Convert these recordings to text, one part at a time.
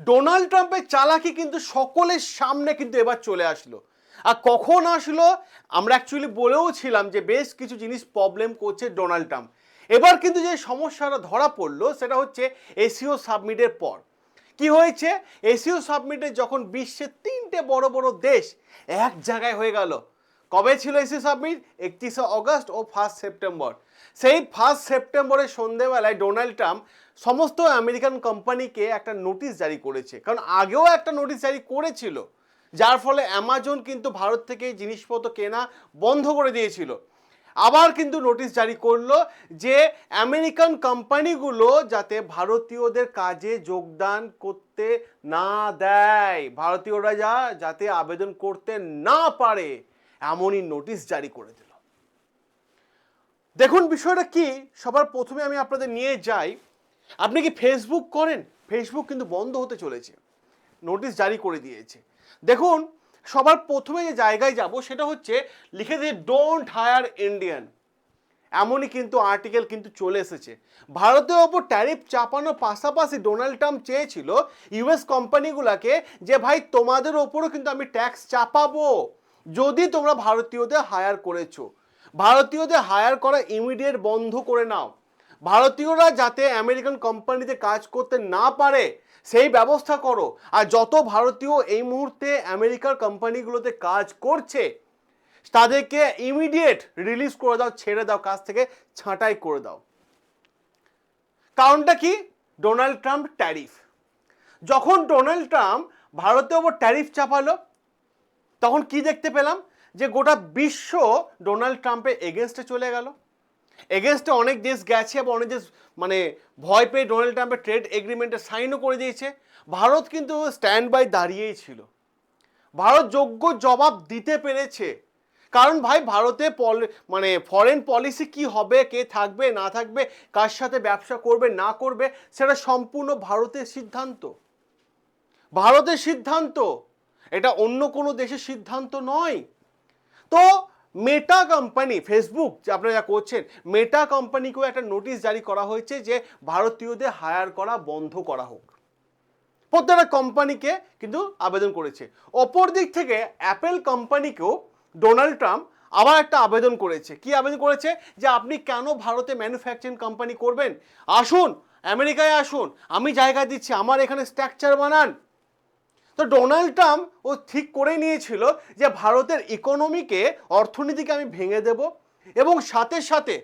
Donald ট্রাম্পের চালাকি কিন্তু সকলের সামনে কিন্তু এবার চলে আসলো। আর কখন আসলো? আমরা অ্যাকচুয়ালি বলেও ছিলাম যে বেশ কিছু জিনিস প্রবলেম করছে ডোনাল্ড ট্রাম্প। এবার কিন্তু যে সমস্যাটা ধরা পড়ল সেটা হচ্ছে এসিও সাবমিটের পর। কি হয়েছে? এসিও সাবমিটে যখন বিশ্বের তিনটে বড় বড় দেশ এক জায়গায় হয়ে গেল। কবে ছিল এসিও সাবমিট? একত্রিশে অগস্ট ও ফার্স্ট সেপ্টেম্বর। সেই ফার্স্ট সেপ্টেম্বরের সন্ধেবেলায় ডোনাল্ড ট্রাম্প সমস্ত আমেরিকান কোম্পানিকে একটা নোটিশ জারি করেছে। কারণ আগেও একটা নোটিশ জারি করেছিল, যার ফলে অ্যামাজন কিন্তু ভারত থেকে জিনিসপত্র কেনা বন্ধ করে দিয়েছিল। আবার কিন্তু নোটিশ জারি করল যে আমেরিকান কোম্পানিগুলো যাতে ভারতীয়দের কাজে যোগদান করতে না দেয়। ভারতীয়রা যা, যাতে আবেদন করতে না পারে। এমনই নোটিশ জারি করে দিল। দেখুন, বিষয়টা কি? সবার প্রথমে আমি আপনাদের নিয়ে যাই। আপনি কি ফেসবুক করেন? ফেসবুক কিন্তু বন্ধ হতে চলেছে। নোটিশ জারি করে দিয়েছে। দেখুন, সবার প্রথমে যে জায়গায় যাব সেটা হচ্ছে লিখে দিয়ে ডোন্ট হায়ার ইন্ডিয়ান এমনই কিন্তু আর্টিকেল কিন্তু চলে এসেছে। ভারতের ওপর ট্যারিফ চাপানোর পাশাপাশি ডোনাল্ড ট্রাম্প চেয়েছিল ইউএস কোম্পানিগুলোকে যে, ভাই, তোমাদের ওপরও কিন্তু আমি ট্যাক্স চাপাবো। যদি তোমরা ভারতীয়দের হায়ার করেছ, ভারতীয়দের হায়ার করা ইমিডিয়েট বন্ধ করে নাও। ভারতীয়রা যাতে আমেরিকান কোম্পানিতে কাজ করতে না পারে, সেই ব্যবস্থা করো। আর যত ভারতীয় এই মুহূর্তে আমেরিকার কোম্পানিগুলোতে কাজ করছে, তাদেরকে ইমিডিয়েট রিলিজ করে দাও, ছেড়ে দাও, কাজ থেকে ছাঁটাই করে দাও। কারণটা কি? ডোনাল্ড ট্রাম্প ট্যারিফ যখন ডোনাল্ড ট্রাম্প ভারতের ওপর ট্যারিফ চাপালো তখন কি দেখতে পেলাম? যে গোটা বিশ্ব ডোনাল্ড ট্রাম্পের এগেনস্টে চলে গেল। এগেনস্টে অনেক দেশ গেছে এবং অনেক দেশ মানে ভয় পেয়ে ডোনাল্ড ট্রাম্পের ট্রেড এগ্রিমেন্টে সাইনও করে দিয়েছে। ভারত কিন্তু স্ট্যান্ড বাই দাঁড়িয়েই ছিল। ভারত যোগ্য জবাব দিতে পেরেছে। কারণ ভাই, ভারতে পল- মানে ফরেন পলিসি কি হবে, কে থাকবে, না থাকবে, কার সাথে ব্যবসা করবে, না করবে, সেটা সম্পূর্ণ ভারতের সিদ্ধান্ত। ভারতের সিদ্ধান্ত। এটা অন্য কোনো দেশের সিদ্ধান্ত নয়। তো মেটা কোম্পানি ফেসবুক যে আপনারা যা করছেন মেটা কোম্পানিকেও একটা নোটিশ জারি করা হয়েছে যে ভারতীয়দের হায়ার করা বন্ধ করা হোক। প্রত্যেকটা কোম্পানিকে কিন্তু আবেদন করেছে। অপর দিক থেকে অ্যাপেল কোম্পানিকেও ডোনাল্ড ট্রাম্প আবার একটা আবেদন করেছে। কি আবেদন করেছে? যে আপনি কেন ভারতে ম্যানুফ্যাকচারিং কোম্পানি করবেন? আসুন আমেরিকায় আসুন, আমি জায়গা দিচ্ছি, আমার এখানে স্ট্রাকচার বানান। তো ডোনাল্ড ট্রাম্প ও ঠিক করে নিয়েছিল যে ভারতের ইকোনমিকে, অর্থনীতিকে আমি ভেঙে দেব এবং সাথে সাথে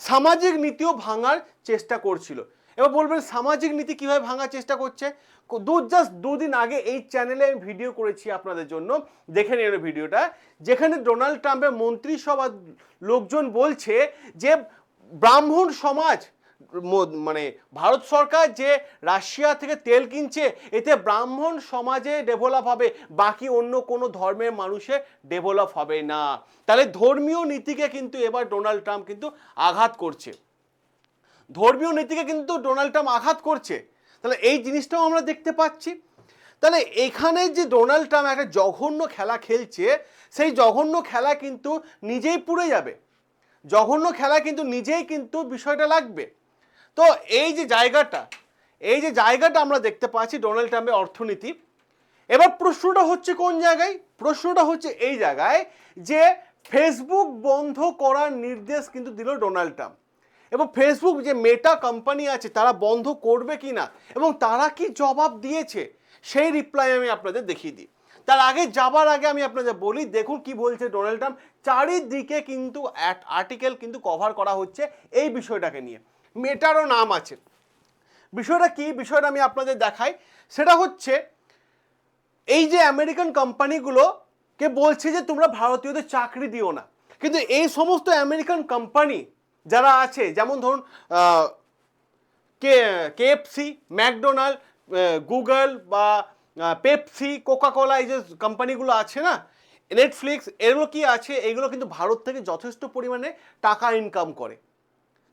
সামাজিক নীতিও ভাঙার চেষ্টা করছিল। এবার বলবেন, সামাজিক নীতি কীভাবে ভাঙার চেষ্টা করছে? দু, জাস্ট দুদিন আগে এই চ্যানেলে আমি ভিডিও করেছি আপনাদের জন্য। দেখে নিন ভিডিওটা। যেখানে ডোনাল্ড ট্রাম্পের মন্ত্রিসভার লোকজন বলছে যে ব্রাহ্মণ সমাজ মানে ভারত সরকার যে রাশিয়া থেকে তেল কিনছে, এতে ব্রাহ্মণ সমাজে ডেভেলপ হবে, বাকি অন্য কোনো ধর্মের মানুষে ডেভেলপ হবে না। তাহলে ধর্মীয় নীতিকে কিন্তু এবার ডোনাল্ড ট্রাম্প কিন্তু আঘাত করছে। ধর্মীয় নীতিকে কিন্তু ডোনাল্ড ট্রাম্প আঘাত করছে। তাহলে এই জিনিসটাও আমরা দেখতে পাচ্ছি। তাহলে এখানে যে ডোনাল্ড ট্রাম্প একটা জঘন্য খেলা খেলছে, সেই জঘন্য খেলা কিন্তু নিজেই পুড়ে যাবে। জঘন্য খেলা কিন্তু নিজেই কিন্তু বিষয়টা লাগবে। তো এই যে জায়গাটা, এই যে জায়গাটা আমরা দেখতে পাচ্ছি ডোনাল্ড ট্রাম্পের অর্থনীতি, এবার প্রশ্নটা হচ্ছে কোন জায়গায়? প্রশ্নটা হচ্ছে এই জায়গায় যে ফেসবুক বন্ধ করার নির্দেশ কিন্তু দিল ডোনাল্ড ট্রাম্প এবং ফেসবুক যে মেটা কোম্পানি আছে, তারা বন্ধ করবে কি না, এবং তারা কি জবাব দিয়েছে, সেই রিপ্লাই আমি আপনাদের দেখিয়ে দিই। তার আগে, যাবার আগে আমি আপনাদের বলি, দেখুন কি বলছে ডোনাল্ড ট্রাম্প চারিদিকে কিন্তু আর্টিকেল কিন্তু কভার করা হচ্ছে এই বিষয়টাকে নিয়ে। মেটারও নাম আছে। বিষয়টা কি? বিষয়টা আমি আপনাদের দেখাই। সেটা হচ্ছে, এই যে আমেরিকান কোম্পানিগুলোকে বলছে যে তোমরা ভারতীয়দের চাকরি দিও না। কিন্তু এই সমস্ত আমেরিকান কোম্পানি যারা আছে, যেমন ধরুন কে কেএফসি ম্যাকডোনাল্ড গুগল বা পেপসি, কোকাকোলা এই যে কোম্পানিগুলো আছে না, নেটফ্লিক্স, এগুলো কি আছে? এগুলো কিন্তু ভারত থেকে যথেষ্ট পরিমাণে টাকা ইনকাম করে।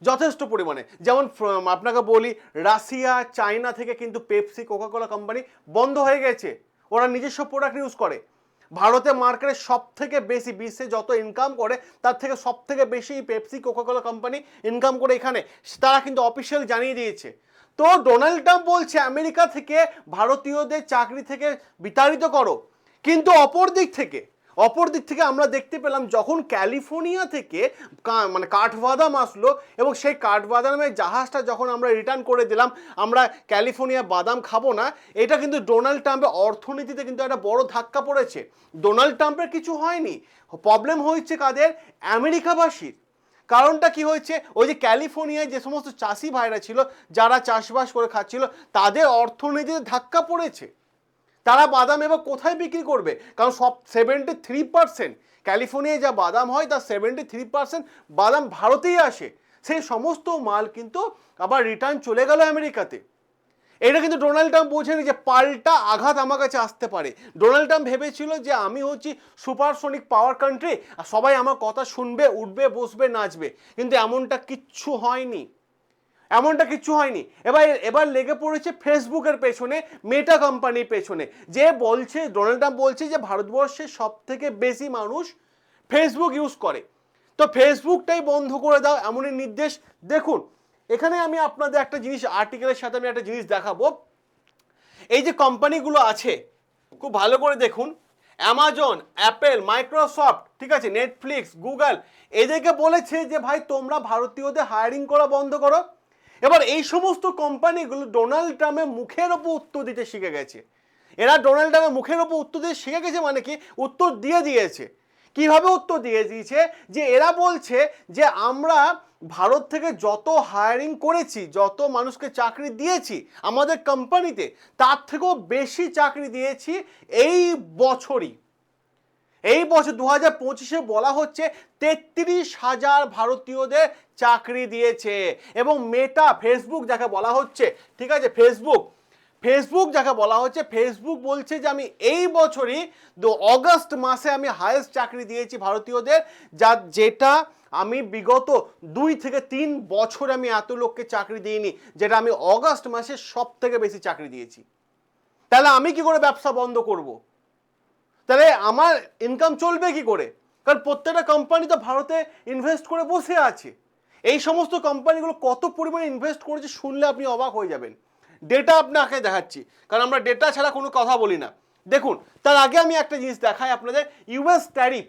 যথেষ্ট পরিমাণে। যেমন আপনাকে বলি, রাশিয়া, চায়না থেকে কিন্তু পেপসি, কোকাকোলা কোম্পানি বন্ধ হয়ে গেছে। ওরা নিজস্ব প্রোডাক্ট ইউজ করে। ভারতে মার্কেটে সব থেকে বেশি, বিশ্বে যত ইনকাম করে, তার থেকে সব থেকে বেশি পেপসি, কোকাকোলা কোম্পানি ইনকাম করে এখানে। তারা কিন্তু অফিসিয়াল জানিয়ে দিয়েছে। তো ডোনাল্ড ট্রাম্প বলছে, আমেরিকা থেকে ভারতীয়দের চাকরি থেকে বিতাড়িত করো। কিন্তু অপর দিক থেকে অপর দিক থেকে আমরা দেখতে পেলাম যখন ক্যালিফোর্নিয়া থেকে মানে কাঠবাদাম আসলো এবং সেই কাঠবাদামের জাহাজটা যখন আমরা রিটার্ন করে দিলাম, আমরা ক্যালিফোর্নিয়া বাদাম খাব না, এটা কিন্তু ডোনাল্ড ট্রাম্পের অর্থনীতিতে কিন্তু একটা বড় ধাক্কা পড়েছে। ডোনাল্ড ট্রাম্পের কিছু হয়নি। প্রবলেম হয়েছে কাদের? আমেরিকাবাসীর। কারণটা কি হয়েছে? ওই যে ক্যালিফোর্নিয়ায় যে সমস্ত চাষি ভাইরা ছিল, যারা চাষবাস করে খাচ্ছিল, তাদের অর্থনীতিতে ধাক্কা পড়েছে। তারা বাদাম এবার কোথায় বিক্রি করবে? কারণ সব সেভেন্টি থ্রি পার্সেন্ট ক্যালিফোর্নিয়ায় যা বাদাম হয়, তার সেভেন্টি থ্রি পার্সেন্ট বাদাম ভারতেই আসে। সেই সমস্ত মাল কিন্তু আবার রিটার্ন চলে গেল আমেরিকাতে। এটা কিন্তু ডোনাল্ড ট্রাম্প বোঝেনি যে পাল্টা আঘাত আমার কাছে আসতে পারে। ডোনাল্ড ট্রাম্প ভেবেছিল যে আমি হচ্ছি সুপারসনিক পাওয়ার কান্ট্রি আর সবাই আমার কথা শুনবে, উঠবে, বসবে, নাচবে। কিন্তু এমনটা কিচ্ছু হয়নি। এমনটা কিচ্ছু হয়নি। এবার এবার লেগে পড়েছে ফেসবুকের পেছনে মেটা কোম্পানির পেছনে, যে বলছে ডোনাল্ড ট্রাম্প বলছে যে ভারতবর্ষের সব থেকে বেশি মানুষ ফেসবুক ইউজ করে। তো ফেসবুকটাই বন্ধ করে দাও, এমনই নির্দেশ। দেখুন, এখানে আমি আপনাদের একটা জিনিস আর্টিকেলের সাথে আমি একটা জিনিস দেখাবো। এই যে কোম্পানিগুলো আছে, খুব ভালো করে দেখুন। অ্যামাজন অ্যাপেল মাইক্রোসফট ঠিক আছে নেটফ্লিক্স গুগল এদেরকে বলেছে যে, ভাই, তোমরা ভারতীয়দের হায়ারিং করা বন্ধ করো। এবার এই সমস্ত কোম্পানিগুলো ডোনাল্ড ট্রাম্পের মুখের ওপর উত্তর দিতে শিখে গেছে। এরা ডোনাল্ড ট্রাম্পের মুখের ওপর উত্তর দিতে শিখে গেছে মানে কি? উত্তর দিয়ে দিয়েছে। কীভাবে উত্তর দিয়ে দিয়েছে? যে এরা বলছে যে আমরা ভারত থেকে যত হায়ারিং করেছি, যত মানুষকে চাকরি দিয়েছি আমাদের কোম্পানিতে তার থেকেও বেশি চাকরি দিয়েছি এই বছরই। এই বছর দু হাজার পঁচিশে বলা হচ্ছে তেত্রিশ হাজার ভারতীয়দের চাকরি দিয়েছে। এবং মেটা ফেসবুক যাকে বলা হচ্ছে, ঠিক আছে ফেসবুক ফেসবুক যাকে বলা হচ্ছে ফেসবুক বলছে যে আমি এই বছরই দু অগস্ট মাসে আমি হায়েস্ট চাকরি দিয়েছি ভারতীয়দের, যা যেটা আমি বিগত দুই থেকে তিন বছর আমি এত লোককে চাকরি দিইনি, যেটা আমি অগস্ট মাসে সব থেকে বেশি চাকরি দিয়েছি। তাহলে আমি কি করে ব্যবসা বন্ধ করব? তাহলে আমার ইনকাম চলবে কি করে? কারণ প্রত্যেকটা কোম্পানি তো ভারতে ইনভেস্ট করে বসে আছে। এই সমস্ত কোম্পানিগুলো কত পরিমাণে ইনভেস্ট করেছে শুনলে আপনি অবাক হয়ে যাবেন। ডেটা আপনাকে দেখাচ্ছি। কারণ আমরা ডেটা ছাড়া কোনো কথা বলি না। দেখুন, তার আগে আমি একটা জিনিস দেখাই আপনাদের। ইউএস ট্যারিফ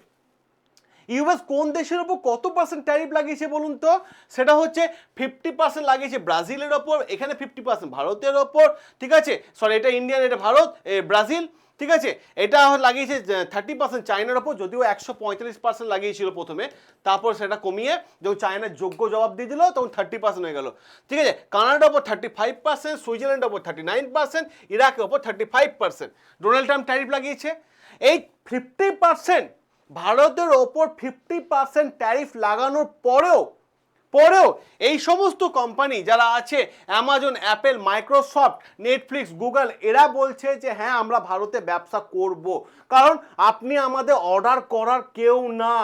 ইউএস কোন দেশের ওপর কত পার্সেন্ট ট্যারিফ লাগিয়েছে বলুন তো? সেটা হচ্ছে ফিফটি পার্সেন্ট লাগিয়েছে ব্রাজিলের ওপর, এখানে ফিফটি পার্সেন্ট ভারতের ওপর, ঠিক আছে? সরি এটা ইন্ডিয়ান এটা ভারত ব্রাজিল, ঠিক আছে? এটা লাগিয়েছে থার্টি পার্সেন্ট চায়নার ওপর, যদিও একশো পঁয়তাল্লিশ পার্সেন্ট লাগিয়েছিল প্রথমে, তারপর সেটা কমিয়ে যখন চায়নার যোগ্য জবাব দিয়ে দিল, তখন থার্টি পার্সেন্ট হয়ে গেল, ঠিক আছে? কানাডার ওপর থার্টি ফাইভ পার্সেন্ট সুইজারল্যান্ডের ওপর থার্টি নাইন পার্সেন্ট ইরাকের ওপর thirty five percent Donald Trump tariff লাগিয়েছে, এই ফিফটি পার্সেন্ট ভারতের ওপর ফিফটি পার্সেন্ট ট্যারিফ লাগানোর পরেও পরেও এই সমস্ত কোম্পানি যারা আছে Amazon Apple Microsoft Netflix Google এরা বলছে যে হ্যাঁ আমরা ভারতে ব্যবসা করব। কারণ আপনি আমাদের অর্ডার করার কেউ না।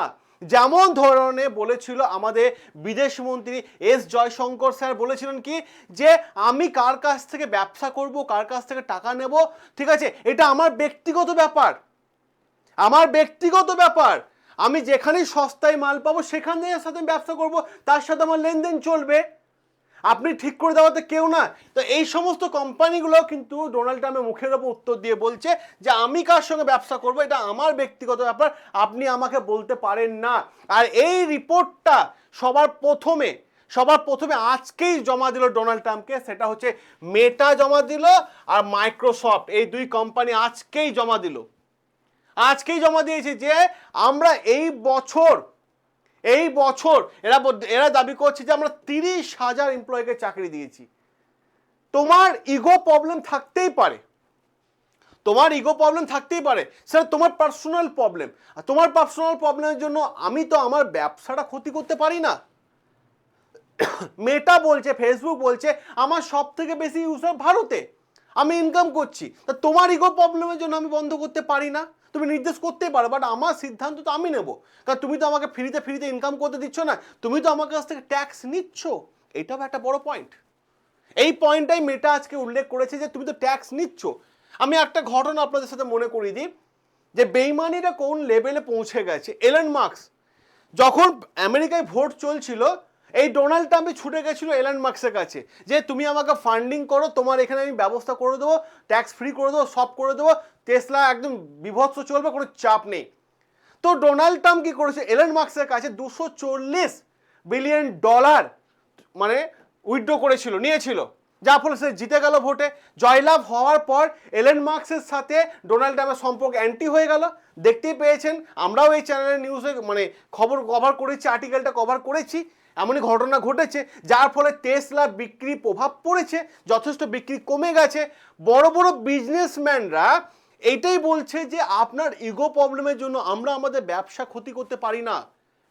যেমন ধরনের বলেছিল আমাদের বিদেশ মন্ত্রী এস জয়শঙ্কর স্যার বলেছিলেন কি, যে, আমি কার কাছ থেকে ব্যবসা করব, কার কাছ থেকে টাকা নেব? ঠিক আছে, এটা আমার ব্যক্তিগত ব্যাপার। আমার ব্যক্তিগত ব্যাপার, আমি যেখানেই সস্তায় মাল পাবো সেখান থেকে সাথে ব্যবসা করব, তার সাথে আমার লেনদেন চলবে। আপনি ঠিক করে দেওয়াতে কেউ না। তো এই সমস্ত কোম্পানিগুলো কিন্তু ডোনাল্ড ট্রাম্পের মুখের ওপর উত্তর দিয়ে বলছে যে, আমি কার সঙ্গে ব্যবসা করব? এটা আমার ব্যক্তিগত ব্যাপার। আপনি আমাকে বলতে পারেন না। আর এই রিপোর্টটা সবার প্রথমে সবার প্রথমে আজকেই জমা দিল ডোনাল্ড ট্রাম্পকে সেটা হচ্ছে মেটা জমা দিল আর মাইক্রোসফট এই দুই কোম্পানি আজকেই জমা দিল। আজকেই জমা দিয়েছে যে আমরা এই বছর এই বছর এরা এরা দাবি করছে যে আমরা তিরিশ হাজার এমপ্লয়িকে চাকরি দিয়েছি। তোমার ইগো প্রবলেম থাকতেই পারে। তোমার ইগো প্রবলেম থাকতেই পারে। স্যার, তোমার পার্সোনাল প্রবলেম আর তোমার পার্সোনাল প্রবলেমের জন্য আমি তো আমার ব্যবসাটা ক্ষতি করতে পারি না। মেটা বলছে ফেসবুক বলছে, আমার সব থেকে বেশি ইউজার ভারতে। আমি ইনকাম করছি। তা তোমার ইগো প্রবলেমের জন্য আমি বন্ধ করতে পারি না। তুমি নির্দেশ করতেই পারো বাট আমার সিদ্ধান্ত তো আমি নেব। কারণ তুমি তো আমাকে ফ্রিতে ফ্রিতে ইনকাম করতে দিচ্ছ না, তুমি তো আমার কাছ থেকে ট্যাক্স নিচ্ছ। এটাও একটা বড় পয়েন্ট এই পয়েন্টটাই মেটা আজকে উল্লেখ করেছে যে তুমি তো ট্যাক্স নিচ্ছ। আমি একটা ঘটনা আপনাদের সাথে মনে করিয়ে দিই, যে বেইমানিরা কোন লেভেলে পৌঁছে গেছে? এলেন মার্কস যখন আমেরিকায় ভোট চলছিল এই ডোনাল্ড ট্রাম্পে ছুটে গেছিল এলান মার্কসের কাছে, যে তুমি আমাকে ফান্ডিং করো, তোমার এখানে আমি ব্যবস্থা করে দেবো ট্যাক্স ফ্রি করে দেবো, সব করে দেবো টেসলা একদম বিভৎস চলবে, কোনো চাপ নেই। তো ডোনাল্ড ট্রাম্প কী করেছে? এলান মার্কসের কাছে দুশো চল্লিশ বিলিয়ন ডলার মানে উইথড্র করেছিল, নিয়েছিল। যার ফলে সে জিতে গেল ভোটে। জয়লাভ হওয়ার পর এলেন মার্কসের সাথে ডোনাল্ড ট্রাম্পের সম্পর্ক অ্যান্টি হয়ে গেল। দেখতেই পেয়েছেন, আমরাও এই চ্যানেলের নিউজে মানে খবর কভার করেছি আর্টিকেলটা কভার করেছি। এমনই ঘটনা ঘটেছে, যার ফলে টেসলা বিক্রি প্রভাব পড়েছে, যথেষ্ট বিক্রি কমে গেছে। বড় বড় বিজনেসম্যানরা এইটাই বলছে যে, আপনার ইগো প্রবলেমের জন্য আমরা আমাদের ব্যবসা ক্ষতি করতে পারি না।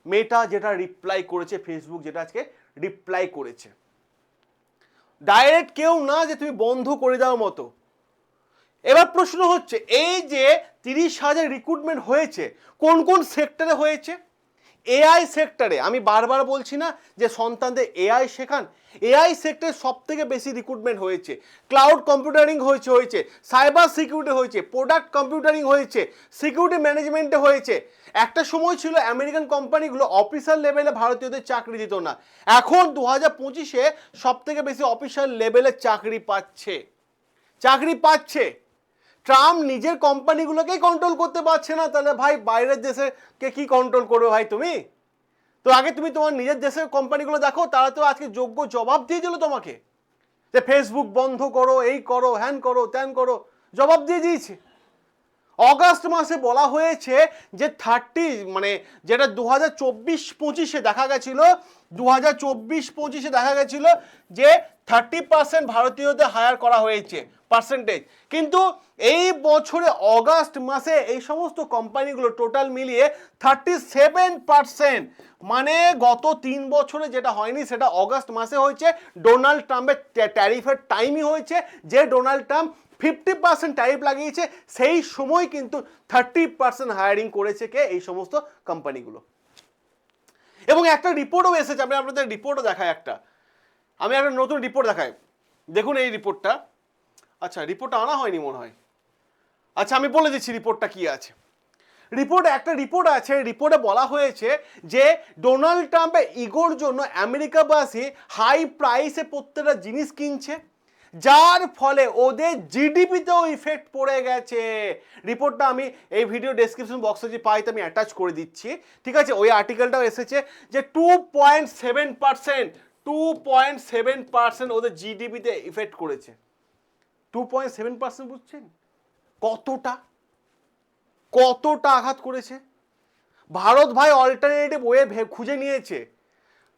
মেটা যেটা রিপ্লাই করেছে ফেসবুক যেটা আজকে রিপ্লাই করেছে। ডাইরেক্ট কেউ না যে তুমি বন্ধ করে দাও মতো। এবার প্রশ্ন হচ্ছে, এই যে তিরিশ হাজার রিক্রুটমেন্ট হয়েছে, কোন কোন সেক্টরে হয়েছে? এআই সেক্টরে, আমি বারবার বলছি না যে সন্তানদের এআই শেখান, এআই সেক্টরে সব থেকে বেশি রিক্রুটমেন্ট হয়েছে। ক্লাউড কম্পিউটারিং হয়েছে হয়েছে সাইবার সিকিউরিটি হয়েছে প্রোডাক্ট কম্পিউটারিং হয়েছে সিকিউরিটি ম্যানেজমেন্টে হয়েছে। একটা সময় ছিল আমেরিকান কোম্পানিগুলো অফিসার লেভেলে ভারতীয়দের চাকরি দিত না। এখন দু হাজার পঁচিশে সব থেকে বেশি অফিসার লেভেলে চাকরি পাচ্ছে। চাকরি পাচ্ছে। ট্রাম্প নিজের কোম্পানিগুলোকেই কন্ট্রোল করতে পারছে না, তাহলে ভাই বাইরের দেশে কে কী কন্ট্রোল করবে ভাই তুমি? তো আগে তুমি তোমার নিজের দেশের কোম্পানিগুলো দেখো, তারা তো আজকে যোগ্য জবাব দিয়ে দিল তোমাকে। যে ফেসবুক বন্ধ করো, এই করো, হ্যান করো, ত্যান করো, জবাব দিয়ে দিয়েছে। অগাস্ট মাসে বলা হয়েছে যে থার্টি মানে যেটা দু হাজার চব্বিশ পঁচিশে দেখা গেছিল দু হাজার চব্বিশ পঁচিশে দেখা গেছিল যে থার্টি পার্সেন্ট ভারতীয়দের হায়ার করা হয়েছে পার্সেন্টেজ কিন্তু এই বছরে অগাস্ট মাসে এই সমস্ত কোম্পানিগুলো টোটাল মিলিয়ে থার্টি সেভেন পার্সেন্ট মানে গত তিন বছরে যেটা হয়নি সেটা অগাস্ট মাসে হয়েছে। ডোনাল্ড ট্রাম্পের ট্যারিফের টাইমই হয়েছে, যে Donald Trump fifty percent type লাগিয়েছে, সেই সময় কিন্তু থার্টি পার্সেন্ট হায়ারিং করেছে কে? এই সমস্ত কোম্পানিগুলো এবং একটা রিপোর্টও এসেছে, আমি আপনাদের রিপোর্টও দেখাই একটা। আমি একটা নতুন রিপোর্ট দেখাই। দেখুন এই রিপোর্টটা আচ্ছা রিপোর্টটা আনা হয়নি মনে হয়। আচ্ছা আমি বলে দিচ্ছি রিপোর্টটা কি আছে। রিপোর্টে একটা রিপোর্ট আছে রিপোর্টে বলা হয়েছে যে ডোনাল্ড ট্রাম্পের ইগোর জন্য আমেরিকাবাসী হাই প্রাইসে প্রত্যেকটা জিনিস কিনছে। যার ফলে ওদের জিডিপিতেও ইফেক্ট পড়ে গেছে। রিপোর্টটা আমি এই ভিডিও ডেসক্রিপশন বক্সে যে পাই, তো আমি অ্যাটাচ করে দিচ্ছি। ঠিক আছে? ওই আর্টিকেলটাও এসেছে যে two point seven percent two point seven percent ওদের জিডিপিতে ইফেক্ট করেছে। টু পয়েন্ট সেভেন পার্সেন্ট বুঝছেন? কতটা? কতটা আঘাত করেছে? ভারত ভাই অল্টারনেটিভ ওয়ে খুঁজে নিয়েছে।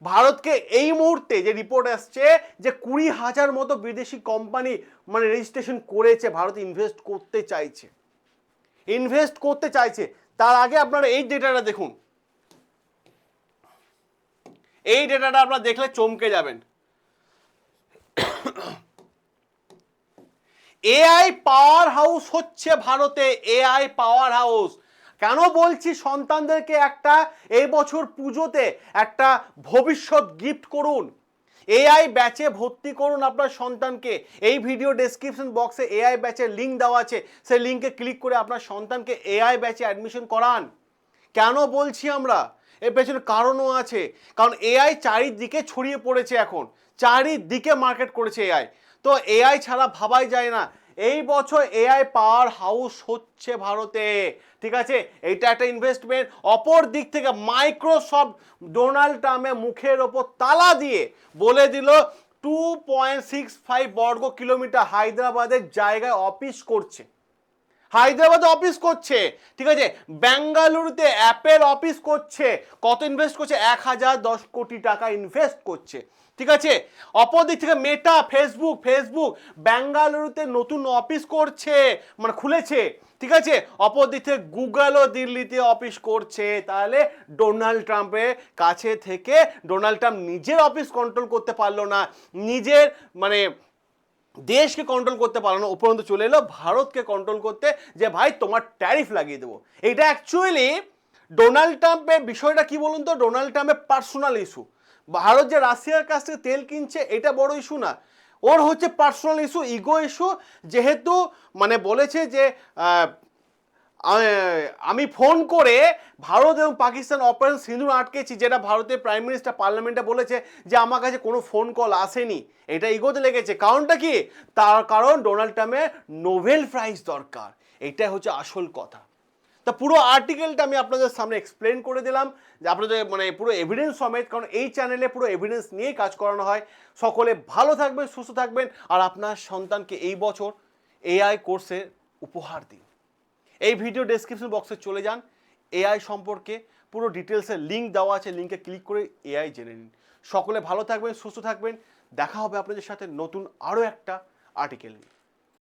ভারতকে এই মুহূর্তে যে রিপোর্ট আসছে যে কুড়ি হাজার মতো বিদেশি কোম্পানি মানে রেজিস্ট্রেশন করেছে, ভারত ইনভেস্ট করতে চাইছে। ইনভেস্ট করতে চাইছে। তার আগে আপনারা এই ডেটাটা দেখুন। এই ডেটাটা আপনারা দেখলে চমকে যাবেন। এআই পাওয়ার হাউস হচ্ছে ভারতে। এআই পাওয়ার হাউস কেন বলছি সন্তানদেরকে একটা এই বছর পুজোতে একটা ভবিষ্যৎ গিফট করুন? এআই ব্যাচে ভর্তি করুন আপনার সন্তানকে। এই ভিডিও ডেসক্রিপশন বক্সে এআই ব্যাচের লিঙ্ক দেওয়া আছে। সেই লিঙ্কে ক্লিক করে আপনার সন্তানকে এআই ব্যাচে অ্যাডমিশন করান। কেন বলছি আমরা? এর পেছনে কারণও আছে। কারণ এআই চারিদিকে ছড়িয়ে পড়েছে এখন। চারিদিকে মার্কেট করেছে এআই তো এআই ছাড়া ভাবাই যায় না। এই বছর এআই পাওয়ার হাউস হচ্ছে ভারতে। ঠিক আছে? এইটা একটা ইনভেস্টমেন্ট অপর দিক থেকে মাইক্রোসফট ডোনাল্ড ট্রাম্পের মুখের ওপর তালা দিয়ে বলে দিল টু পয়েন্ট সিক্স ফাইভ বর্গ কিলোমিটার হায়দ্রাবাদের জায়গায় অফিস করছে। হায়দ্রাবাদে অফিস করছে। ঠিক আছে? বেঙ্গালুরুতে অ্যাপেল অফিস করছে। কত ইনভেস্ট করছে? এক হাজার দশ কোটি টাকা ইনভেস্ট করছে। ঠিক আছে? অপরদিক থেকে মেটা ফেসবুক ফেসবুক ব্যাঙ্গালুরুতে নতুন অফিস করছে মানে খুলেছে, ঠিক আছে? অপরদিক থেকে গুগলও দিল্লিতে অফিস করছে। তাহলে ডোনাল্ড ট্রাম্পের কাছে থেকে ডোনাল্ড ট্রাম্প নিজের অফিস কন্ট্রোল করতে পারল না, নিজের মানে দেশকে কন্ট্রোল করতে পারল না, উপরন্ত চলে এলো ভারতকে কন্ট্রোল করতে যে, ভাই, তোমার ট্যারিফ লাগিয়ে দেবো। এটা অ্যাকচুয়ালি ডোনাল্ড ট্রাম্পের বিষয়টা কি বলুন তো? ডোনাল্ড ট্রাম্পের পার্সোনাল ইস্যু ভারত যে রাশিয়ার কাছ থেকে তেল কিনছে, এটা বড় ইস্যু না। ওর হচ্ছে পার্সোনাল ইস্যু ইগো ইস্যু যেহেতু মানে বলেছে যে আমি ফোন করে ভারত এবং পাকিস্তান অপারেশন সিন্ধু আটকেছি, যেটা ভারতের প্রাইম মিনিস্টার পার্লামেন্টে বলেছে যে, আমার কাছে কোনো ফোন কল আসেনি। এটা ইগোতে লেগেছে। কারণটা কি? তার কারণ ডোনাল্ড ট্রাম্পের নোবেল প্রাইজ দরকার। এটাই হচ্ছে আসল কথা। তা পুরো আর্টিকেলটা আমি আপনাদের সামনে এক্সপ্লেন করে দিলাম, যে আপনাদের মানে পুরো এভিডেন্স সমেত, কারণ এই চ্যানেলে পুরো এভিডেন্স নিয়েই কাজ করানো হয়। সকলে ভালো থাকবেন, সুস্থ থাকবেন, আর আপনার সন্তানকে এই বছর এআই কোর্সে উপহার দিন। এই ভিডিও ডেসক্রিপশন বক্সে চলে যান। এআই সম্পর্কে পুরো ডিটেলসের লিঙ্ক দেওয়া আছে লিঙ্কে ক্লিক করে এআই জেনে নিন। সকলে ভালো থাকবেন, সুস্থ থাকবেন। দেখা হবে আপনাদের সাথে নতুন আরও একটা আর্টিকেল নিয়ে।